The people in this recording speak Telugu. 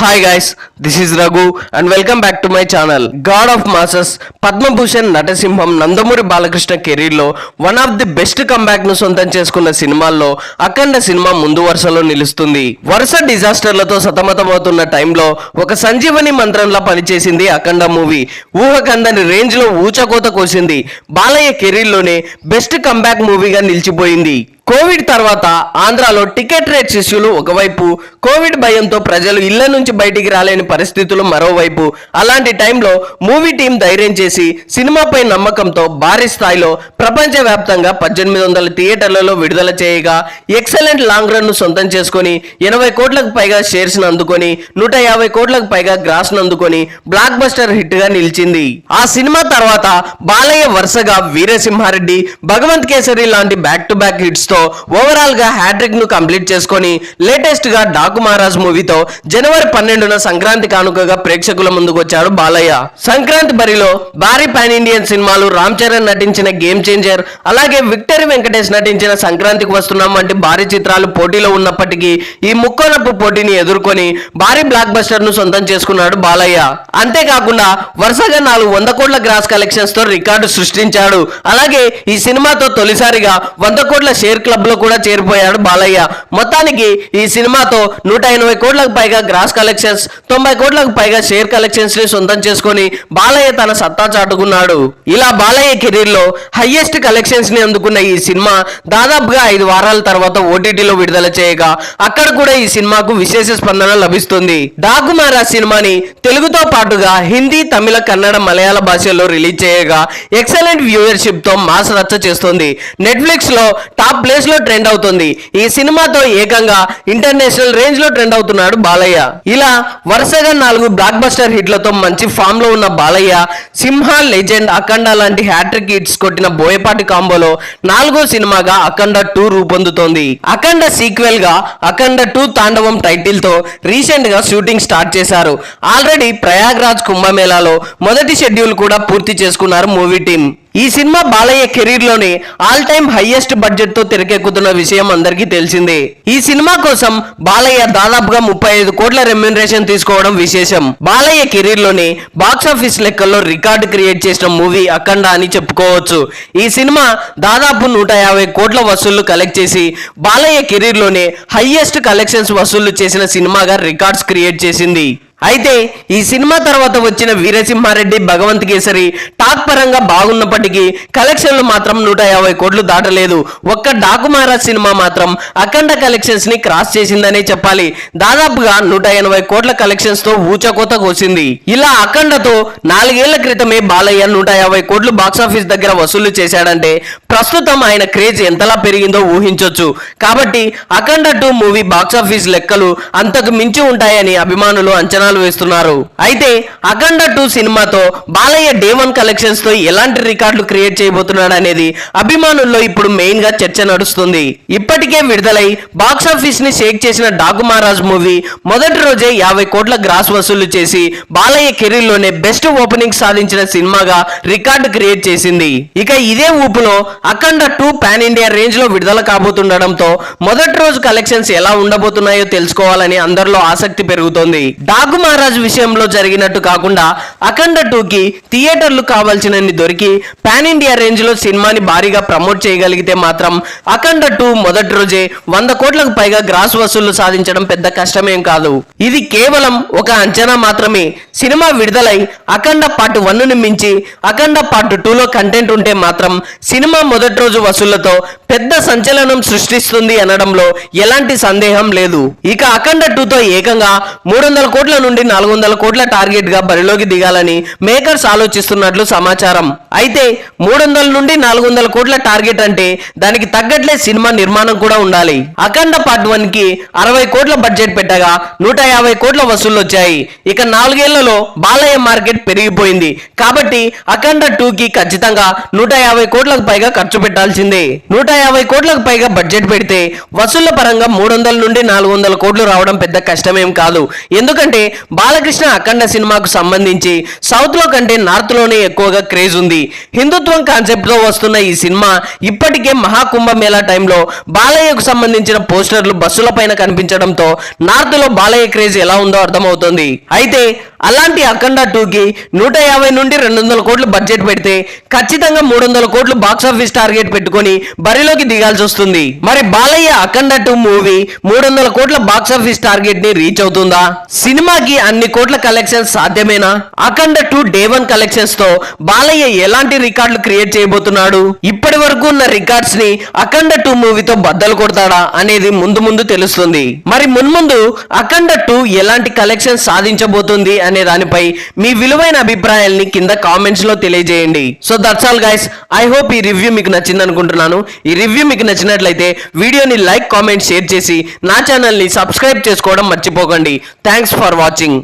Hi guys this is Raghu and welcome back to my channel god of masses Padma Bhushan నటసింహం Nandamuri Balakrishna కెరీర్లో వన్ ఆఫ్ ది బెస్ట్ కంబ్యాక్ను సొంతం చేసుకున్న సినిమాల్లో అఖండ సినిమా ముందు వరుసలో నిలుస్తుంది. వరుస డిజాస్టర్లతో సతమతమవుతున్న టైంలో ఒక సంజీవని మంత్రంలా పనిచేసింది అఖండ మూవీ. ఊహకందని రేంజ్లో ఊచకోత కోసింది. బాలయ్య కెరీర్లోనే బెస్ట్ కంబ్యాక్ మూవీగా నిలిచిపోయింది. కోవిడ్ తర్వాత ఆంధ్రాలో టికెట్ రేట్స్ ఇష్యూలు ఒకవైపు కోవిడ్ భయంతో ప్రజలు ఇళ్ళ నుంచి బయటికి రాలేని పరిస్థితులు మరోవైపు. అలాంటి టైంలో మూవీ టీం ధైర్యం చేసి సినిమాపై నమ్మకంతో భారీ స్థాయిలో ప్రపంచవ్యాప్తంగా పద్దెనిమిది వందల థియేటర్లలో విడుదల చేయగా ఎక్సలెంట్ లాంగ్ రన్ను సొంతం చేసుకొని ఎనభై కోట్లకు పైగా షేర్స్ను అందుకొని నూట యాభై కోట్లకు పైగా గ్రాస్ను అందుకొని బ్లాక్ బస్టర్ హిట్గా నిలిచింది. ఆ సినిమా తర్వాత బాలయ్య వరుసగా వీరసింహారెడ్డి భగవంత్ కేసరి లాంటి బ్యాక్ టు బ్యాక్ హిట్స్తో తో ఓవరాల్గా హ్యాట్రిక్ను కంప్లీట్ చేసుకొని లేటెస్ట్గా డాకు మహారాజ్ మూవీతో జనవరి పన్నెండున సంక్రాంతి కానుకగా ప్రేక్షకుల ముందుకు వచ్చాడు బాలయ్య. సంక్రాంతి బరిలో భారీ పాన్ ఇండియన్ సినిమాలు రామ్ చరణ్ నటించిన గేమ్ చేంజర్ అలాగే విక్టరీ వెంకటేష్ నటించిన సంక్రాంతికి వస్తున్నాం వంటి భారీ చిత్రాలు పోటీలో ఉన్నప్పటికీ ఈ ముక్కోనప్పు పోటీని ఎదుర్కొని భారీ బ్లాక్ బస్టర్ను సొంతం చేసుకున్నాడు బాలయ్య. అంతేకాకుండా వరుసగా నాలుగు వంద కోట్ల గ్రాస్ కలెక్షన్స్తో రికార్డు సృష్టించాడు. అలాగే ఈ సినిమాతో తొలిసారిగా వంద కోట్ల షేర్ క్లబ్లో కూడా చేరిపోయాడు బాలయ్య. మొత్తానికి ఈ సినిమాతో నూట ఎనభై కోట్లకు పైగా గ్రాస్ కలెక్షన్స్ తొంభై కోట్లకు పైగా షేర్ కలెక్షన్స్ని సొంతం చేసుకొని బాలయ్య తన సత్తా చాటుకున్నాడు. ఇలా బాలయ్య కెరీర్లో హైయెస్ట్ కలెక్షన్స్ని అందుకున్న ఈ సినిమా దాదాపుగా ఐదు వారాల తర్వాత ఓటీటీలో విడుదల చేయగా అక్కడ కూడా ఈ సినిమాకు విశేష స్పందన లభిస్తుంది. డాకు సినిమాని తెలుగుతో పాటుగా హిందీ తమిళ కన్నడ మలయాళ భాషల్లో రిలీజ్ చేయగా ఎక్సలెంట్ వ్యూయర్షిప్తో మాస్ రచ్చ చేస్తుంది. నెట్ఫ్లిక్స్లో టాప్ ప్లేస్లో ట్రెండ్ అవుతుంది. ఈ సినిమాతో ఏకంగా ఇంటర్నేషనల్ రేంజ్లో ట్రెండ్ అవుతున్నాడు బాలయ్య. ఇలా వరుసగా నాలుగు బ్లాక్ బస్టర్ హిట్లతో మంచి ఫామ్లో ఉన్న బాలయ్య సింహ లెజెండ్ అఖండ లాంటి హ్యాట్రిక్ హిట్స్ కొట్టిన బోయపాటి కాంబోలో నాలుగో సినిమాగా అఖండ టూ రూపొందుతోంది. అఖండ సీక్వెల్గా అఖండ టూ తాండవం టైటిల్తో రీసెంట్గా షూటింగ్ స్టార్ట్ చేశారు. ఆల్రెడీ ప్రయాగ్రాజ్ కుంభమేళాలో మొదటి షెడ్యూల్ కూడా పూర్తి చేసుకున్నారు మూవీ టీం ఈ సినిమా బాలయ్య కెరీర్లోని ఆల్ టైమ్ హైయెస్ట్ బడ్జెట్తో తెరకెక్కుతున్న విషయం అందరికీ తెలిసిందే. ఈ సినిమా కోసం బాలయ్య దాదాపుగా ముప్పై ఐదు కోట్ల రెమ్యునరేషన్ తీసుకోవడం విశేషం. బాలయ్య కెరీర్లోని బాక్స్ ఆఫీస్ లెక్కల్లో రికార్డ్ క్రియేట్ చేసిన మూవీ అఖండ అని చెప్పుకోవచ్చు. ఈ సినిమా దాదాపు నూట యాభై కోట్ల వసూళ్ళు కలెక్ట్ చేసి బాలయ్య కెరీర్లోనే హైయెస్ట్ కలెక్షన్స్ వసూళ్ళు చేసిన సినిమాగా రికార్డ్స్ క్రియేట్ చేసింది. అయితే ఈ సినిమా తర్వాత వచ్చిన వీరసింహారెడ్డి భగవంత్ కేసరి టాక్ పరంగా బాగున్నప్పటికీ కలెక్షన్లు మాత్రం నూట యాభై కోట్లు దాటలేదు. ఒక్క డాకుమారా సినిమా మాత్రం అఖండ కలెక్షన్స్ని క్రాస్ చేసిందనే చెప్పాలి. దాదాపుగా నూట ఎనభై కోట్ల కలెక్షన్స్తో ఊచకోత కోసింది. ఇలా అఖండతో నాలుగేళ్ళ క్రితమే బాలయ్య నూట యాభై కోట్లు బాక్సాఫీస్ దగ్గర వసూలు చేశాడంటే ప్రస్తుతం ఆయన క్రేజ్ ఎంతలా పెరిగిందో ఊహించొచ్చు. కాబట్టి అఖండ టూ మూవీ బాక్సాఫీస్ లెక్కలు అంతకు మించి ఉంటాయని అభిమానులు అంచనా అంచనాలు వేస్తున్నారు. అయితే అఖండ టూ సినిమాతో బాలయ్య డే వన్ కలెక్షన్స్తో ఎలాంటి రికార్డులు క్రియేట్ చేయబోతున్నాడు అనేది అభిమానుల్లో ఇప్పుడు మెయిన్గా చర్చ నడుస్తుంది. ఇప్పటికే విడుదలై బాక్సాఫీస్ని షేక్ చేసిన డాకు మహారాజ్ మూవీ మొదటి రోజే యాభై కోట్ల గ్రాస్ వసూలు చేసి బాలయ్య కెరీర్లోనే బెస్ట్ ఓపెనింగ్ సాధించిన సినిమాగా రికార్డు క్రియేట్ చేసింది. ఇక ఇదే ఊపులో అఖండ టూ పాన్ ఇండియా రేంజ్లో విడుదల కాబోతుండడంతో మొదటి రోజు కలెక్షన్స్ ఎలా ఉండబోతున్నాయో తెలుసుకోవాలని అందరిలో ఆసక్తి పెరుగుతోంది. డాకు మహారాజు విషయంలో జరిగినట్టు కాకుండా అఖండ టూ కి థియేటర్లు కావాల్సినన్ని దొరికి పాన్ ఇండియా రేంజ్లో సినిమాని భారీగా ప్రమోట్ చేయగలిగితే మాత్రం అఖండ టూ మొదటి రోజే వంద కోట్లకు పైగా గ్రాస్ వసూళ్ళు సాధించడం పెద్ద కష్టమేం కాదు. ఇది కేవలం ఒక అంచనా మాత్రమే. సినిమా విడుదలై అఖండ పార్ట్ వన్ని మించి అఖండ పార్ట్ టూలో కంటెంట్ ఉంటే మాత్రం సినిమా మొదటి రోజు వసూళ్ళతో పెద్ద సంచలనం సృష్టిస్తుంది అనడంలో ఎలాంటి సందేహం లేదు. ఇక అఖండ టూతో ఏకంగా మూడు వందల కోట్ల నుండి నాలుగు వందల కోట్ల టార్గెట్గా బరిలోకి చేయాలని మేకర్స్ ఆలోచిస్తున్నట్లు సమాచారం. అయితే మూడు వందల నుండి నాలుగు వందల కోట్ల టార్గెట్ అంటే దానికి తగ్గట్లే సినిమా నిర్మాణం కూడా ఉండాలి. అఖండ పార్ట్ వన్కి అరవై కోట్ల బడ్జెట్ పెట్టగా నూట యాభై కోట్ల వసూళ్ళు వచ్చాయి. ఇక నాలుగేళ్ళలో బాలయ్య మార్కెట్ పెరిగిపోయింది. కాబట్టి అఖండ టూ కి ఖచ్చితంగా నూట యాభై కోట్లకు పైగా ఖర్చు పెట్టాల్సిందే. నూట యాభై కోట్లకు పైగా బడ్జెట్ పెడితే వసూళ్ళ పరంగా మూడు వందల నుండి నాలుగు వందల కోట్లు రావడం పెద్ద కష్టమేం కాదు. ఎందుకంటే బాలకృష్ణ అఖండ సినిమాకు సంబంధించి సౌత్లో కంటే నార్త్లోనే ఎక్కువగా క్రేజ్ ఉంది. హిందుత్వం కాన్సెప్ట్తో వస్తున్న ఈ సినిమా ఇప్పటికే మహాకుంభమేళా టైంలో బాలయ్యకు సంబంధించిన పోస్టర్లు బస్సుల పైన కనిపించడంతో నార్త్లో బాలయ్య క్రేజ్ ఎలా ఉందో అర్థమవుతోంది. అయితే అలాంటి అఖండ టూకి నూట యాభై నుండి రెండు వందల కోట్లు బడ్జెట్ పెడితే ఖచ్చితంగా మూడు వందల కోట్లు బాక్స్ ఆఫీస్ టార్గెట్ పెట్టుకొని బరిలోకి దిగాల్సి వస్తుంది. మరి బాలయ్య అఖండ టూ మూవీ మూడు వందల కోట్ల బాక్స్ ఆఫీస్ టార్గెట్ని రీచ్ అవుతుందా? సినిమాకి అన్ని కోట్ల కలెక్షన్స్ సాధ్యమేనా? అఖండ టూ డే వన్ కలెక్షన్స్తో బాలయ్య ఎలాంటి రికార్డులు క్రియేట్ చేయబోతున్నాడు? ఇప్పటి వరకు ఉన్న రికార్డ్స్ని అఖండ టూ మూవీతో బద్దలు కొడతాడా అనేది ముందు ముందు తెలుస్తుంది. మరి మున్ముందు అఖండ టూ ఎలాంటి కలెక్షన్ సాధించబోతుంది అనే దానిపై మీ విలువైన అభిప్రాయాల్ని కింద కామెంట్స్లో తెలియజేయండి. So that's all guys I hope ఈ రివ్యూ మీకు నచ్చింది అనుకుంటున్నాను ఈ రివ్యూ మీకు నచ్చినట్లయితే వీడియోని లైక్ కామెంట్ షేర్ చేసి నా ఛానల్ని సబ్స్క్రైబ్ చేసుకోవడం మర్చిపోకండి. Thanks for watching